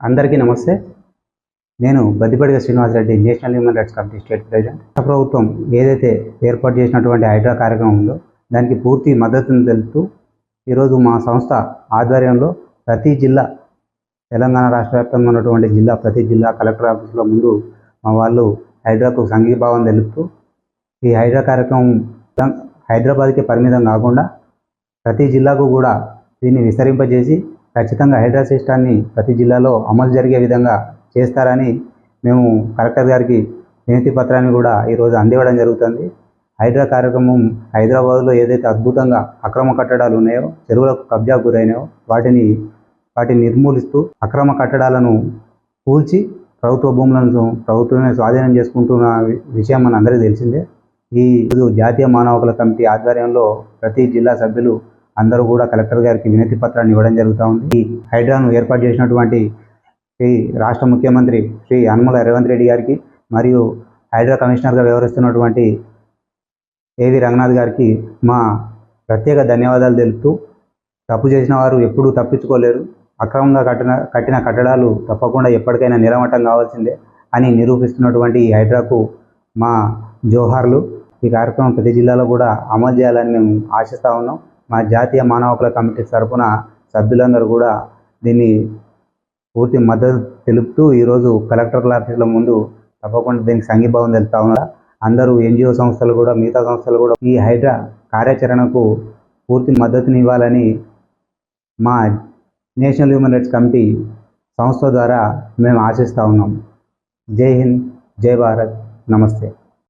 అందరికీ నమస్తే. నేను Baddipadiga Srinivasa Reddy national human rights committee state president. రాష్ట్ర ప్రభుత్వం ఏదైతే ఏర్పాటు చేసినటువంటి హైడ్రా కార్యక్రమం ఉందో దానికి పూర్తి మద్దతును తెలుపుతూ ఈరోజు మా సంస్థ ఆధ్వర్యంలో ప్రతి జిల్లా తెలంగాణ రాష్ట్ర వ్యాప్తంగా ఉన్నటువంటి జిల్లా ప్రతి జిల్లా కలెక్టర్ ఆఫీసులో ముందు మా వాళ్ళు హైడ్రాకు సంఘీభావం తెలుపుతూ ఈ హైడ్రా కార్యక్రమం హైదరాబాద్కి పరిమితం కాకుండా ప్రతి జిల్లాకు కూడా దీన్ని విస్తరింపజేసి ఖచ్చితంగా హైడ్రా సిస్టాన్ని ప్రతి జిల్లాలో అమలు జరిగే విధంగా చేస్తారని మేము కలెక్టర్ గారికి వినతి పత్రాన్ని కూడా ఈరోజు అందివ్వడం జరుగుతుంది. హైడ్రా కార్యక్రమం హైదరాబాద్లో ఏదైతే అద్భుతంగా అక్రమ కట్టడాలు ఉన్నాయో చెరువులకు కబ్జా గురైనాయో వాటిని వాటిని నిర్మూలిస్తూ అక్రమ కట్టడాలను కూల్చి ప్రభుత్వ భూములను ప్రభుత్వమే స్వాధీనం చేసుకుంటున్న విషయం మన అందరికీ తెలిసిందే. ఈ జాతీయ మానవ హక్కుల కమిటీ ఆధ్వర్యంలో ప్రతి జిల్లా సభ్యులు అందరూ కూడా కలెక్టర్ గారికి వినతి పత్రాన్ని ఇవ్వడం జరుగుతూ ఉంది. ఈ హైడ్రాను ఏర్పాటు చేసినటువంటి శ్రీ రాష్ట్ర ముఖ్యమంత్రి శ్రీ యనమల రేవంత్ రెడ్డి గారికి మరియు హైడ్రా కమిషనర్గా వ్యవహరిస్తున్నటువంటి ఏవి రంగనాథ్ గారికి మా ప్రత్యేక ధన్యవాదాలు తెలుపుతూ తప్పు చేసిన వారు ఎప్పుడూ తప్పించుకోలేరు. అక్రమంగా కట్టిన కట్టిన కట్టడాలు తప్పకుండా ఎప్పటికైనా నిలమట్టం కావాల్సిందే అని నిరూపిస్తున్నటువంటి ఈ హైడ్రాకు మా జోహార్లు ఈ కార్యక్రమం ప్రతి జిల్లాలో కూడా అమలు చేయాలని మేము ఆశిస్తూ ఉన్నాం. మా జాతీయ మానవ హక్కుల కమిటీ తరఫున సభ్యులందరూ కూడా దీన్ని పూర్తి మద్దతు తెలుపుతూ ఈరోజు కలెక్టర్ల ఆఫీసుల ముందు తప్పకుండా దీనికి సంఘీభావం తెలుపుతా ఉన్నారు. అందరూ ఎన్జిఓ సంస్థలు కూడా మిగతా సంస్థలు కూడా ఈ హైడ్రా కార్యాచరణకు పూర్తి మద్దతుని ఇవ్వాలని మా నేషనల్ హ్యూమన్ రైట్స్ కమిటీ సంస్థ ద్వారా మేము ఆశిస్తూ ఉన్నాం. జై హింద్ జై భారత్. నమస్తే.